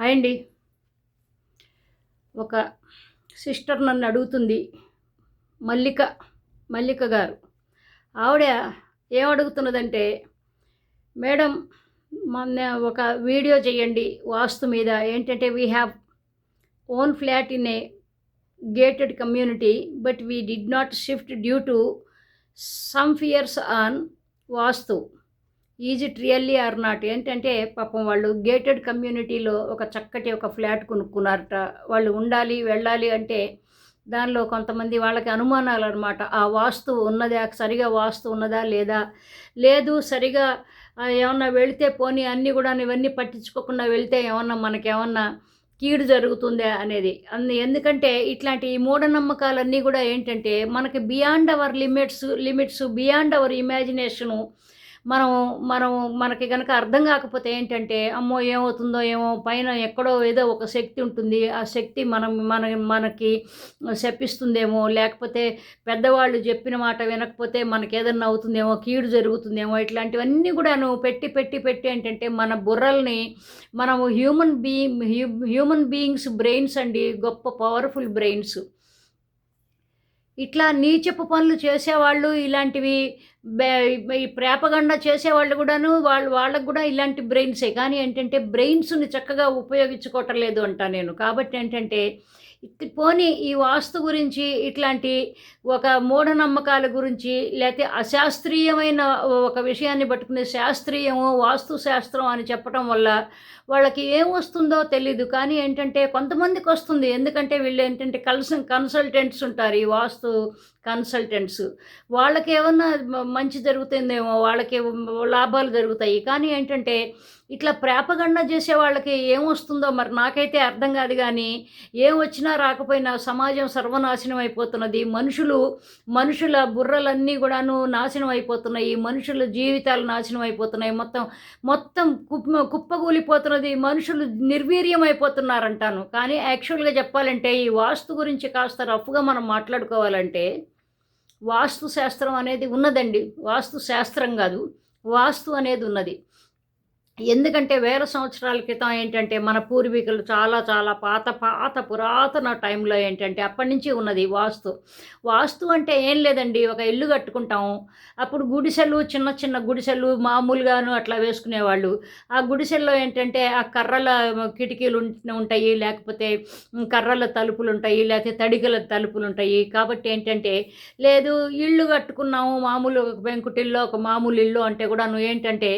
Hi అండి. ఒక sister నన్ను అడుగుతుంది మల్లిక మల్లిక గారు. ఆవిడ ఏమడుగుతున్నదంటే మేడం మొన్న ఒక వీడియో చేయండి వాస్తు మీద. ఏంటంటే we have own flat in a gated community but we did not shift due to some fears on vastu. Is it really or not? ఏంటంటే పాపం వాళ్ళు గేటెడ్ కమ్యూనిటీలో ఒక చక్కటి ఒక ఫ్లాట్ కొనుక్కున్నారట. వాళ్ళు ఉండాలి వెళ్ళాలి అంటే దానిలో కొంతమంది వాళ్ళకి అనుమానాలు అనమాట ఆ వాస్తు ఉన్నదా? సరిగా వాస్తు ఉన్నదా? లేదా? లేదు సరిగా ఏమన్నా వెళితే పోనీ అన్నీ కూడా ఇవన్నీ పట్టించుకోకుండా వెళ్తే ఏమన్నా మనకేమన్నా కీడు జరుగుతుందా అనేది. అందు ఎందుకంటే ఇట్లాంటి ఈ మూఢనమ్మకాలన్నీ కూడా ఏంటంటే మనకి beyond our limits limits beyond our imagination మనం మనం మనకి కనుక అర్థం కాకపోతే ఏంటంటే అమ్మో ఏమవుతుందో ఏమో పైన ఎక్కడో ఏదో ఒక శక్తి ఉంటుంది. ఆ శక్తి మనం మన మనకి శపిస్తుందేమో లేకపోతే పెద్దవాళ్ళు చెప్పిన మాట వినకపోతే మనకి ఏదన్నా అవుతుందేమో కీడు జరుగుతుందేమో ఇట్లాంటివన్నీ కూడా పెట్టి పెట్టి పెట్టి ఏంటంటే మన బుర్రల్ని మనము human be human beings brains అండి గొప్ప పవర్ఫుల్ బ్రెయిన్స్ ఇట్లా నీచపు పనులు చేసేవాళ్ళు ఇలాంటివి ఈ ప్రేపగండ చేసేవాళ్ళు కూడాను వాళ్ళు వాళ్ళకు కూడా ఇలాంటి బ్రెయిన్సే. కానీ ఏంటంటే బ్రెయిన్స్ని చక్కగా ఉపయోగించుకోవటం లేదు అంటా నేను. కాబట్టి ఏంటంటే పోనీ ఈ వాస్తు గురించి ఇట్లాంటి ఒక మూఢనమ్మకాల గురించి లేకపోతే అశాస్త్రీయమైన ఒక విషయాన్ని పట్టుకునే శాస్త్రీయము వాస్తు శాస్త్రం అని చెప్పడం వల్ల వాళ్ళకి ఏం వస్తుందో తెలీదు. కానీ ఏంటంటే కొంతమందికి వస్తుంది. ఎందుకంటే వీళ్ళు ఏంటంటే కల్స కన్సల్టెంట్స్ ఉంటారు ఈ వాస్తు కన్సల్టెంట్స్. వాళ్ళకి ఏమన్నా మంచి జరుగుతుందేమో వాళ్ళకి లాభాలు జరుగుతాయి. కానీ ఏంటంటే ఇట్లా ప్రేపగండ చేసే వాళ్ళకి ఏమొస్తుందో మరి నాకైతే అర్థం కాదు కానీ ఏం వచ్చినా రాకపోయినా సమాజం సర్వనాశనం అయిపోతున్నది. మనుషులు మనుషుల బుర్రలన్నీ కూడాను నాశనం అయిపోతున్నాయి. మనుషుల జీవితాలు నాశనం అయిపోతున్నాయి. మొత్తం మొత్తం కుప్ప కుప్పగూలిపోతున్నది మనుషులు నిర్వీర్యం అయిపోతున్నారంటాను. కానీ యాక్చువల్గా చెప్పాలంటే ఈ వాస్తు గురించి కాస్త రఫ్గా మనం మాట్లాడుకోవాలంటే వాస్తు శాస్త్రం అనేది ఉన్నదండి. వాస్తు శాస్త్రం కాదు. వాస్తు అనేది ఉన్నది. ఎందుకంటే వేల సంవత్సరాల క్రితం ఏంటంటే మన పూర్వీకులు చాలా చాలా పాత పాత పురాతన టైంలో ఏంటంటే అప్పటి నుంచి ఉన్నది వాస్తు. వాస్తు అంటే ఏం లేదండి ఒక ఇల్లు కట్టుకుంటాము అప్పుడు గుడిసెలు చిన్న చిన్న గుడిసెలు మామూలుగాను అట్లా వేసుకునేవాళ్ళు. ఆ గుడిసెల్లో ఏంటంటే ఆ కర్రల కిటికీలు ఉంటాయి లేకపోతే కర్రల తలుపులు ఉంటాయి లేకపోతే తడికల తలుపులు ఉంటాయి. కాబట్టి ఏంటంటే లేదు ఇల్లు కట్టుకున్నాము మామూలు ఒక పెంకుటిల్లో ఒక మామూలు ఇల్లు అంటే కూడా నువ్వు ఏంటంటే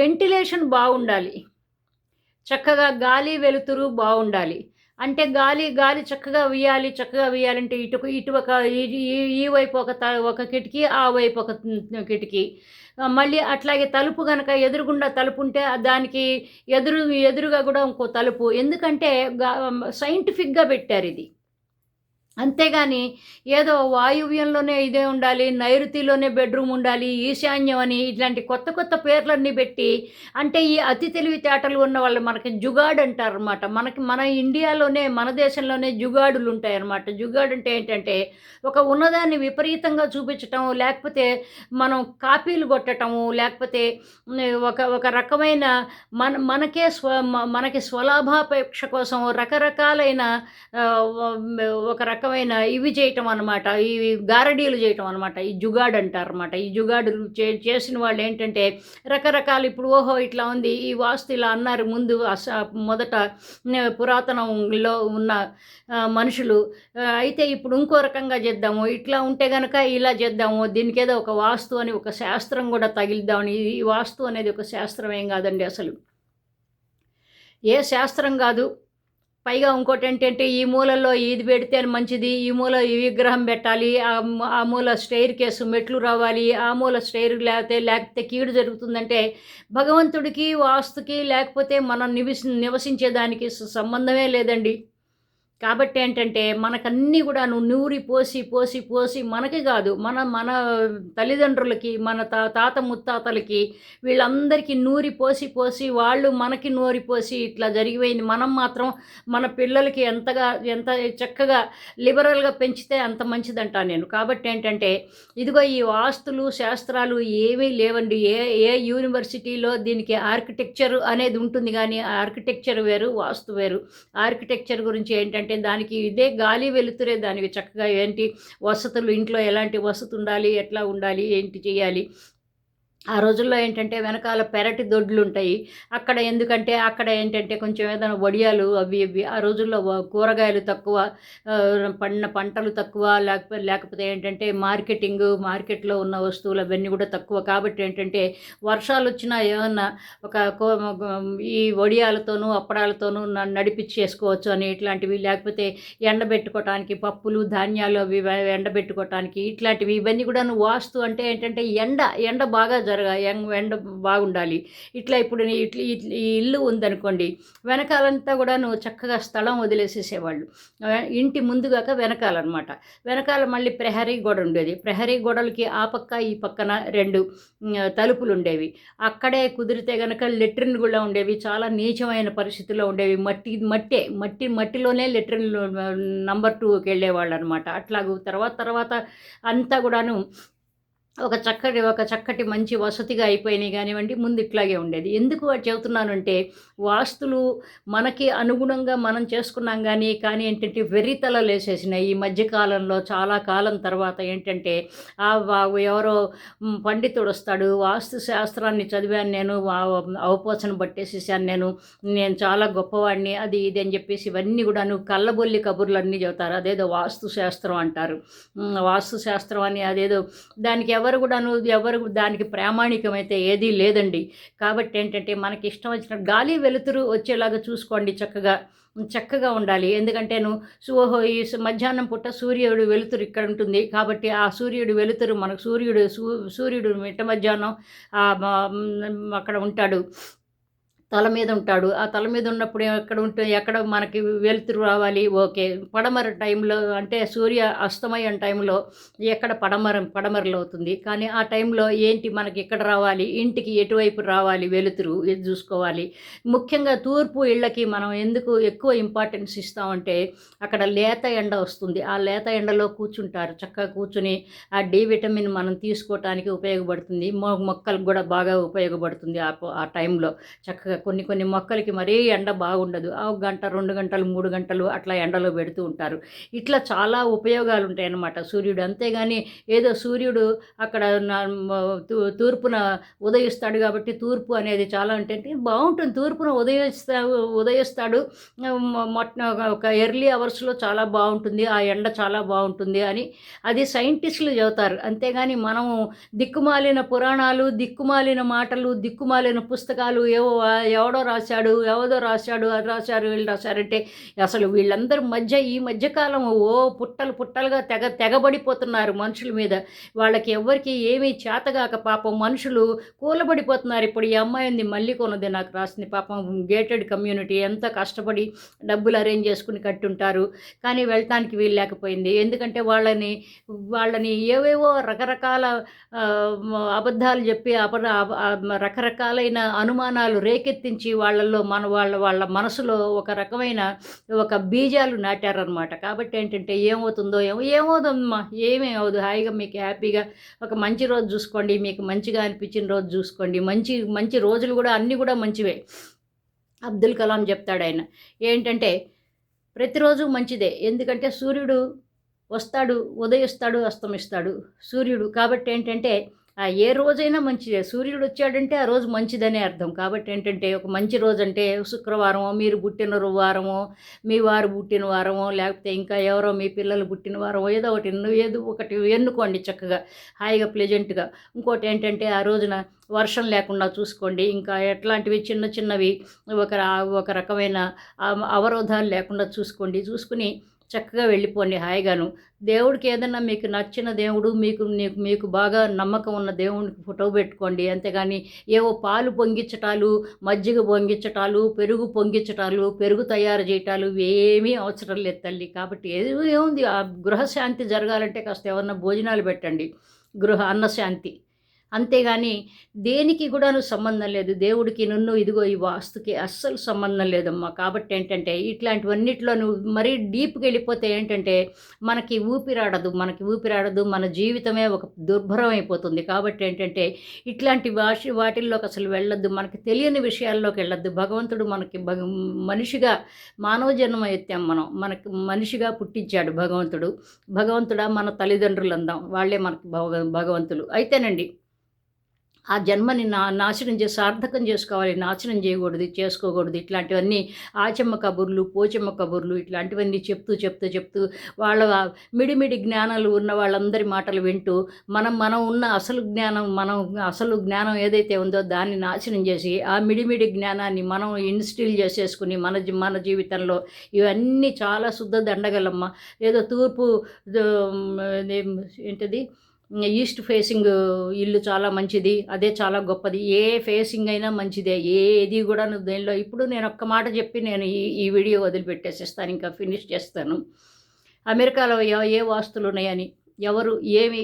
వెంటిలేషన్ బాగుండాలి. చక్కగా గాలి వెలుతురు బాగుండాలి. అంటే గాలి గాలి చక్కగా వేయాలి చక్కగా వేయాలంటే ఇటు ఇటు ఒక ఈ- ఈ- వైపు ఒక త ఒక కిటికీ ఆ వైపు ఒక కిటికీ. మళ్ళీ అట్లాగే తలుపు కనుక ఎదురుగుండా తలుపు ఉంటే దానికి ఎదురు ఎదురుగా కూడా ఇంకో తలుపు. ఎందుకంటే సైంటిఫిక్గా పెట్టారు ఇది. అంతేగాని ఏదో వాయువ్యంలోనే ఇదే ఉండాలి నైరుతిలోనే బెడ్రూమ్ ఉండాలి ఈశాన్యం అని ఇట్లాంటి కొత్త కొత్త పేర్లన్నీ పెట్టి అంటే ఈ అతి తెలివితేటలు ఉన్న వాళ్ళు మనకి జుగాడ్ అంటారు అనమాట మనకి మన ఇండియాలోనే మన దేశంలోనే జుగాడులు ఉంటాయి అన్నమాట జుగాడ్ అంటే ఏంటంటే ఒక ఉన్నదాన్ని విపరీతంగా చూపించటం లేకపోతే మనం కాపీలు కొట్టటము లేకపోతే ఒక ఒక రకమైన మన మనకే స్వ మనకి స్వలాభాపేక్ష కోసం రకరకాలైన ఒక రక రకమైన ఇవి చేయటం అనమాట ఇవి గారడీలు చేయటం అనమాట ఈ జుగాడు అంటారనమాట ఈ జుగాడులు చే చేసిన వాళ్ళు ఏంటంటే రకరకాలు ఇప్పుడు ఓహో ఇట్లా ఉంది ఈ వాస్తు ఇలా అన్నారు. ముందు అస మొదట పురాతనంలో ఉన్న మనుషులు అయితే ఇప్పుడు ఇంకో రకంగా చేద్దాము. ఇట్లా ఉంటే గనక ఇలా చేద్దాము. దీనికి ఏదో ఒక వాస్తు అని ఒక శాస్త్రం కూడా తగిలిద్దామని. ఈ వాస్తు అనేది ఒక శాస్త్రం ఏం కాదండి అసలు. ఏ శాస్త్రం కాదు పైగా ఇంకోటి ఏంటంటే ఈ మూలలో ఇది పెడితే మంచిది ఈ మూల ఈ విగ్రహం పెట్టాలి ఆ ఆ మూల స్టైర్ కేసు మెట్లు రావాలి ఆ మూల స్టైర్ లేకపోతే లేకపోతే కీడు జరుగుతుందంటే భగవంతుడికి వాస్తుకి లేకపోతే మనం నివసి నివసించేదానికి సంబంధమే లేదండి. కాబట్టి ఏంటంటే మనకన్నీ కూడా నువ్వు నూరి పోసి పోసి పోసి మనకి కాదు మన మన తల్లిదండ్రులకి మన తా తాత ముత్తాతలకి వీళ్ళందరికీ నూరి పోసి పోసి వాళ్ళు మనకి నూరి పోసి ఇట్లా జరిగిపోయింది. మనం మాత్రం మన పిల్లలకి ఎంతగా ఎంత చక్కగా లిబరల్గా పెంచితే అంత మంచిదంటా నేను. కాబట్టి ఏంటంటే ఇదిగో ఈ వాస్తులు శాస్త్రాలు ఏమీ లేవండి. ఏ ఏ యూనివర్సిటీలో దీనికి ఆర్కిటెక్చర్ అనేది ఉంటుంది కానీ ఆర్కిటెక్చర్ వేరు వాస్తు వేరు. ఆర్కిటెక్చర్ గురించి ఏంటంటే దానికి ఇదే గాలి వెలుతురే దానికి చక్కగా ఏంటి? వసతులు ఇంట్లో ఎలాంటి వసతి ఉండాలి? ఎట్లా ఉండాలి? ఏంటి చేయాలి? ఆ రోజుల్లో ఏంటంటే వెనకాల పెరటి దొడ్లు ఉంటాయి అక్కడ ఎందుకంటే అక్కడ ఏంటంటే కొంచెం ఏదైనా వడియాలు అవి ఇవి ఆ రోజుల్లో కూరగాయలు తక్కువ పండిన పంటలు తక్కువ లేకపోతే లేకపోతే ఏంటంటే మార్కెటింగ్ మార్కెట్లో ఉన్న వస్తువులు అవన్నీ కూడా తక్కువ. కాబట్టి ఏంటంటే వర్షాలు వచ్చినా ఏమన్నా ఒక కో- ఈ వడియాలతోనూ అప్పడాలతోనూ నడిపించేసుకోవచ్చు అని ఇట్లాంటివి. లేకపోతే ఎండబెట్టుకోవటానికి పప్పులు ధాన్యాలు అవి ఎండబెట్టుకోవటానికి ఇట్లాంటివి. ఇవన్నీ కూడా వాస్తు అంటే ఏంటంటే ఎండ ఎండ బాగా జరగ యంగ్ ఎండ బాగుండాలి. ఇట్లా ఇప్పుడు ఇట్లా ఇట్ల- ఈ ఇల్లు ఉందనుకోండి వెనకాలంతా కూడా నువ్వు చక్కగా స్థలం వదిలేసేసేవాళ్ళు. ఇంటి ముందుగాక వెనకాలన్నమాట. వెనకాల మళ్ళీ ప్రహరీ గోడ ఉండేది. ప్రహరీ గోడలకి ఆ పక్క ఈ పక్కన రెండు తలుపులు ఉండేవి అక్కడే కుదిరితే గనక లెట్రిన్ కూడా ఉండేవి. చాలా నీచమైన పరిస్థితుల్లో ఉండేవి. మట్టి మట్టే మట్టి మట్టిలోనే లెట్రిన్ నంబర్ టూకి వెళ్ళేవాళ్ళు అనమాట అట్లాగూ తర్వాత తర్వాత అంతా కూడాను ఒక చక్కటి ఒక చక్కటి మంచి వసతిగా అయిపోయినాయి కానివ్వండి ముందు ఇట్లాగే ఉండేది. ఎందుకు అది చెబుతున్నానంటే వాస్తులు మనకి అనుగుణంగా మనం చేసుకున్నాం కానీ కానీ ఏంటంటే వెర్రితలలు వేసేసినాయి. ఈ మధ్యకాలంలో చాలా కాలం తర్వాత ఏంటంటే ఆ ఎవరో పండితుడు వస్తాడు. వాస్తు శాస్త్రాన్ని చదివాను నేను వా- అవపోసన పట్టేసేసాను నేను. నేను చాలా గొప్పవాడిని అది ఇది అని చెప్పేసి ఇవన్నీ కూడాను కళ్ళబొల్లి కబుర్లు అన్నీ చెబుతారు. అదేదో వాస్తు శాస్త్రం అంటారు. వాస్తు శాస్త్రం అని అదేదో దానికి ఎవరు కూడాను ఎవరు దానికి ప్రామాణికమైతే ఏదీ లేదండి. కాబట్టి ఏంటంటే మనకి ఇష్టం వచ్చిన గాలి వెలుతురు వచ్చేలాగా చూసుకోండి చక్కగా చక్కగా ఉండాలి. ఎందుకంటే నువ్వు ఈ మధ్యాహ్నం పూట సూర్యుడు వెలుతురు ఇక్కడ ఉంటుంది. కాబట్టి ఆ సూర్యుడు వెలుతురు మనకు సూర్యుడు సూ సూర్యుడు మిట్ట మధ్యాహ్నం అక్కడ ఉంటాడు. తల మీద ఉంటాడు. ఆ తల మీద ఉన్నప్పుడు ఎక్కడ ఉంటే ఎక్కడ మనకి వెలుతురు రావాలి? ఓకే. పడమర టైంలో అంటే సూర్య అస్తమయం టైంలో ఎక్కడ పడమర పడమరలు అవుతుంది. కానీ ఆ టైంలో ఏంటి మనకి ఎక్కడ రావాలి? ఇంటికి ఎటువైపు రావాలి? వెలుతురు ఇది చూసుకోవాలి. ముఖ్యంగా తూర్పు ఇళ్ళకి మనం ఎందుకు ఎక్కువ ఇంపార్టెన్స్ ఇస్తామంటే అక్కడ లేత ఎండ వస్తుంది. ఆ లేత ఎండలో కూర్చుంటారు. చక్కగా కూర్చుని ఆ డి విటమిన్ మనం తీసుకోవటానికి ఉపయోగపడుతుంది. మొ మొక్కలకు కూడా బాగా ఉపయోగపడుతుంది ఆ టైంలో చక్కగా కొన్ని కొన్ని మొక్కలకి మరీ ఎండ బాగుండదు. ఆ ఒక గంట రెండు గంటలు మూడు గంటలు అట్లా ఎండలో పెడుతూ ఉంటారు. ఇట్లా చాలా ఉపయోగాలు ఉంటాయి అన్నమాట సూర్యుడు అంతేగాని ఏదో సూర్యుడు అక్కడ తూ- తూర్పున ఉదయిస్తాడు కాబట్టి తూర్పు అనేది చాలా అంటే బాగుంటుంది. తూర్పున ఉదయిస్తా ఉదయిస్తాడు. మొట్ట ఒక ఎర్లీ అవర్స్లో చాలా బాగుంటుంది. ఆ ఎండ చాలా బాగుంటుంది అని అది సైంటిస్టులు చెబుతారు. అంతేగాని మనము దిక్కుమాలిన పురాణాలు దిక్కుమాలిన మాటలు దిక్కుమాలిన పుస్తకాలు ఏవో ఎవడో రాశాడు ఎవడో రాశాడు అది రాశారు వీళ్ళు రాశారంటే అసలు వీళ్ళందరి మధ్య ఈ మధ్యకాలం ఓ పుట్టలు పుట్టలుగా తెగ తెగబడిపోతున్నారు మనుషుల మీద. వాళ్ళకి ఎవరికి ఏమీ చేతగాక పాపం మనుషులు కూలబడిపోతున్నారు. ఇప్పుడు ఈ అమ్మాయి ఉంది మళ్ళీ కొన్నది నాకు రాసింది. పాపం గేటెడ్ కమ్యూనిటీ ఎంత కష్టపడి డబ్బులు అరేంజ్ చేసుకుని కట్టుంటారు. కానీ వెళ్ళటానికి వీలు లేకపోయింది. ఎందుకంటే వాళ్ళని వాళ్ళని ఏవేవో రకరకాల అబద్ధాలు చెప్పి అపర అబ- రకరకాలైన అనుమానాలు రేకెత్తించి వాళ్ళల్లో మన వాళ్ళ వాళ్ళ మనసులో ఒక రకమైన ఒక బీజాలు నాటారనమాట కాబట్టి ఏంటంటే ఏమవుతుందో ఏమో ఏమవుతుందమ్మా? ఏమీ అవదు హాయిగా మీకు హ్యాపీగా ఒక మంచి రోజు చూసుకోండి. మీకు మంచిగా అనిపించిన రోజు చూసుకోండి. మంచి మంచి రోజులు కూడా అన్నీ కూడా మంచివే. అబ్దుల్ కలాం చెప్తాడు ఆయన. ఏంటంటే ప్రతిరోజు మంచిదే. ఎందుకంటే సూర్యుడు వస్తాడు ఉదయిస్తాడు అస్తమిస్తాడు సూర్యుడు. కాబట్టి ఏంటంటే ఏ రోజైనా మంచిదే. సూర్యుడు వచ్చాడంటే ఆ రోజు మంచిదనే అర్థం. కాబట్టి ఏంటంటే ఒక మంచి రోజు అంటే శుక్రవారమో మీరు పుట్టిన వారమో మీ వారు పుట్టిన వారమో లేకపోతే ఇంకా ఎవరో మీ పిల్లలు పుట్టిన వారమో ఏదో ఒకటి ఏదో ఒకటి ఎన్నుకోండి చక్కగా హాయిగా ప్లెజెంట్గా. ఇంకోటి ఏంటంటే ఆ రోజున వర్షం లేకుండా చూసుకోండి. ఇంకా ఎట్లాంటివి చిన్న చిన్నవి ఒక ఒక రకమైన అవరోధాలు లేకుండా చూసుకోండి. చూసుకుని చక్కగా వెళ్ళిపోండి హాయిగాను. దేవుడికి ఏదన్నా మీకు నచ్చిన దేవుడు మీకు మీకు మీకు బాగా నమ్మకం ఉన్న దేవుడికి ఫోటో పెట్టుకోండి. అంతేగాని ఏవో పాలు పొంగించటాలు మజ్జిగ పొంగించటాలు పెరుగు పొంగించటాలు పెరుగు తయారు చేయటాలు ఏమీ అవసరం లేదు తల్లి. కాబట్టి ఏదో ఏముంది? ఆ గృహశాంతి జరగాలంటే కాస్త ఏమన్నా భోజనాలు పెట్టండి. గృహ అన్నశాంతి. అంతేగాని దేనికి కూడాను సంబంధం లేదు. దేవుడికి నన్ను ఇదిగో ఈ వాస్తుకి అస్సలు సంబంధం లేదమ్మా. కాబట్టి ఏంటంటే ఇట్లాంటివన్నిట్లో నువ్వు మరీ డీప్కి వెళ్ళిపోతే ఏంటంటే మనకి ఊపిరాడదు. మనకి ఊపిరాడదు. మన జీవితమే ఒక దుర్భరం అయిపోతుంది. కాబట్టి ఏంటంటే ఇట్లాంటి వాషి వాటిల్లోకి అసలు వెళ్ళొద్దు. మనకి తెలియని విషయాల్లోకి వెళ్ళొద్దు. భగవంతుడు మనకి భగ మనిషిగా మానవ జన్మ ఎత్తాం మనం. మనకి మనిషిగా పుట్టించాడు భగవంతుడు. భగవంతుడా మన తల్లిదండ్రులు అందాం వాళ్ళే మనకి భగ భగవంతులు. అయితేనండి ఆ జన్మని నా నాశనం చేసి సార్థకం చేసుకోవాలి. నాశనం చేయకూడదు చేసుకోకూడదు. ఇట్లాంటివన్నీ ఆచమ్మ కబుర్లు పోచమ్మ కబుర్లు ఇట్లాంటివన్నీ చెప్తూ చెప్తూ చెప్తూ వాళ్ళ మిడిమిడి జ్ఞానాలు ఉన్న వాళ్ళందరి మాటలు వింటూ మనం మనం ఉన్న అసలు జ్ఞానం మనం అసలు జ్ఞానం ఏదైతే ఉందో దాన్ని నాశనం చేసి ఆ మిడిమిడి జ్ఞానాన్ని మనం ఇన్స్టిల్ చేసేసుకుని మన మన జీవితంలో ఇవన్నీ చాలా శుద్ధ దండగలమ్మ. ఏదో తూర్పు ఏంటిది? ఈస్ట్ ఫేసింగ్ ఇల్లు చాలా మంచిది అదే చాలా గొప్పది. ఏ ఫేసింగ్ అయినా మంచిదే ఏది కూడా నువ్వు దేనిలో ఇప్పుడు నేను ఒక్క మాట చెప్పి నేను ఈ ఈ వీడియో వదిలిపెట్టేసేస్తాను ఇంకా ఫినిష్ చేస్తాను. అమెరికాలో ఏ వాస్తులు ఉన్నాయని ఎవరు ఏమి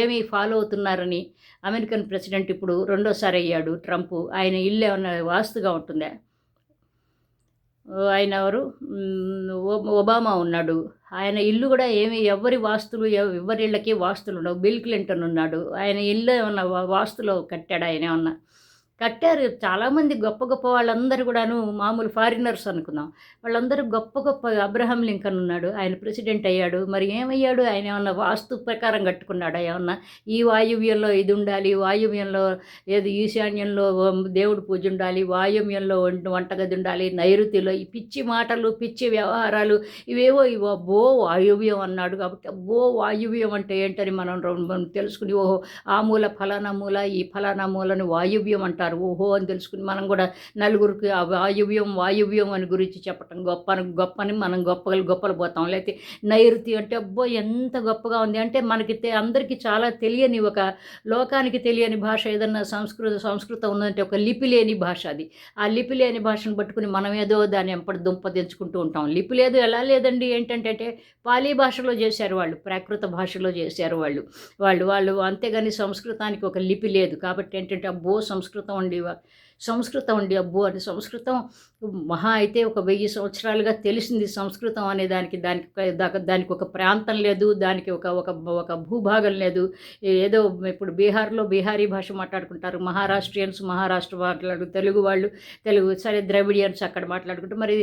ఏమి ఫాలో అవుతున్నారని అమెరికన్ ప్రెసిడెంట్ ఇప్పుడు రెండోసారి అయ్యాడు ట్రంప్. ఆయన ఇల్లు ఏమన్నా వాస్తుగా ఉంటుందా? ఆయన ఎవరు? ఒబామా ఉన్నాడు. ఆయన ఇల్లు కూడా ఏమి ఎవరి వాస్తులు ఎవరి ఇళ్ళకి వాస్తులు ఉండవు. బిల్ క్లింటన్ ఉన్నాడు. ఆయన ఇల్లు ఏమన్నా వాస్తులో కట్టాడు ఆయన ఏమన్నా? కట్టారు. చాలామంది గొప్ప గొప్ప వాళ్ళందరూ కూడాను మామూలు ఫారినర్స్ అనుకుందాం. వాళ్ళందరూ గొప్ప గొప్ప అబ్రహం లింకన్ ఉన్నాడు. ఆయన ప్రెసిడెంట్ అయ్యాడు. మరి ఏమయ్యాడు? ఆయన ఏమన్నా వాస్తు ప్రకారం కట్టుకున్నాడు? ఏమన్నా ఈ వాయువ్యంలో ఇది ఉండాలి వాయువ్యంలో ఏది ఈశాన్యంలో దేవుడు పూజ ఉండాలి వాయువ్యంలో వంటగది ఉండాలి నైరుతిలో ఈ పిచ్చి మాటలు పిచ్చి వ్యవహారాలు ఇవేవో ఇవో బో వాయువ్యం అన్నాడు కాబట్టి బో వాయువ్యం అంటే ఏంటని మనం తెలుసుకుని ఓహో ఆ మూల ఫలానా మూల ఈ ఫలానా మూలని వాయువ్యం అంటారు. చెప్తారు ఓహో అని తెలుసుకుని మనం కూడా నలుగురికి ఆ వాయువ్యం వాయువ్యం అని గురించి చెప్పటం గొప్ప గొప్పని మనం గొప్పలు గొప్పలు పోతాం. లేకపోతే నైరుతి అంటే అబ్బో ఎంత గొప్పగా ఉంది. అంటే మనకి అందరికీ చాలా తెలియని ఒక లోకానికి తెలియని భాష ఏదన్నా సంస్కృత సంస్కృతం ఉందంటే ఒక లిపి లేని భాష అది. ఆ లిపి లేని భాషను పట్టుకుని మనం ఏదో దాన్ని ఎంపటి దుంప తెంచుకుంటూ ఉంటాం. లిపి లేదు ఎలా లేదండి? ఏంటంటే పాలీ భాషలో చేశారు వాళ్ళు ప్రాకృత భాషలో చేశారు వాళ్ళు. వాళ్ళు వాళ్ళు అంతేగాని సంస్కృతానికి ఒక లిపి లేదు. కాబట్టి ఏంటంటే అబ్బో సంస్కృతం ఉండేవా సంస్కృతం ఉండే అబ్బో! అని సంస్కృతం మహా అయితే ఒక వెయ్యి సంవత్సరాలుగా తెలిసింది సంస్కృతం అనే దానికి దానికి దానికి ఒక ప్రాంతం లేదు దానికి ఒక ఒక ఒక భూభాగం లేదు. ఏదో ఇప్పుడు బీహార్లో బీహారీ భాష మాట్లాడుకుంటారు మహారాష్ట్రియన్స్ మహారాష్ట్ర మాట్లాడు తెలుగు వాళ్ళు తెలుగు సరే ద్రవిడియన్స్ అక్కడ మాట్లాడుకుంటారు. మరి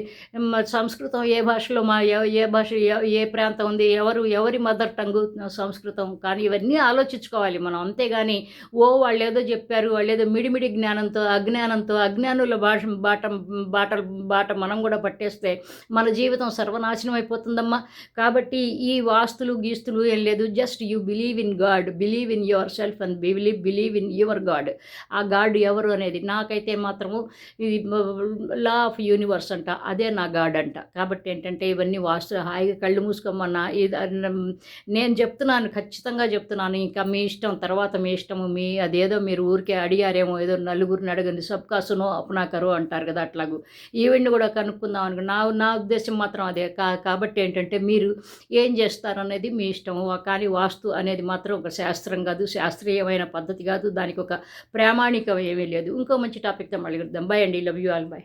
సంస్కృతం ఏ భాషలో మా ఏ భాష ఏ ప్రాంతం ఉంది ఎవరు ఎవరి మదర్ టంగు సంస్కృతం? కానీ ఇవన్నీ ఆలోచించుకోవాలి మనం. అంతేగాని ఓ వాళ్ళు ఏదో చెప్పారు వాళ్ళు ఏదో మిడిమిడి జ్ఞానంతో అజ్ఞానంతో అజ్ఞానుల భాష బాట బాట బాట బాట మనం కూడా పట్టేస్తే మన జీవితం సర్వనాశనం అయిపోతుందమ్మా. కాబట్టి ఈ వాస్తులు గీస్తులు ఏం లేదు. Just you believe in God believe in yourself and believe believe in your God ah God ఎవరు అనేది నాకైతే మాత్రము ఇది లా ఆఫ్ యూనివర్స్ అంట. అదే నా గాడ్ అంట. కాబట్టి ఏంటంటే ఇవన్నీ వాస్తు హాయిగా కళ్ళు మూసుకోమన్నా ఇది నేను చెప్తున్నాను ఖచ్చితంగా చెప్తున్నాను. ఇంకా మీ ఇష్టం తర్వాత మీ ఇష్టము మీ అదేదో మీరు ఊరికే అడిగారేమో ఏదో నలుగురిని అడగండి. సబ్కాసునో అప్నాకరు అంటారు కదా అట్లాగూ. ఈవెంట్ కూడా కనుక్కుందాం అనుకో నా నా ఉద్దేశం మాత్రం అదే. కా కాబట్టి ఏంటంటే మీరు ఏం చేస్తారనేది మీ ఇష్టము. కానీ వాస్తు అనేది మాత్రం ఒక శాస్త్రం కాదు శాస్త్రీయమైన పద్ధతి కాదు. దానికి ఒక ప్రామాణికం ఏమీ లేదు. ఇంకో మంచి టాపిక్తో మళ్ళీ బై అండి. Love you all by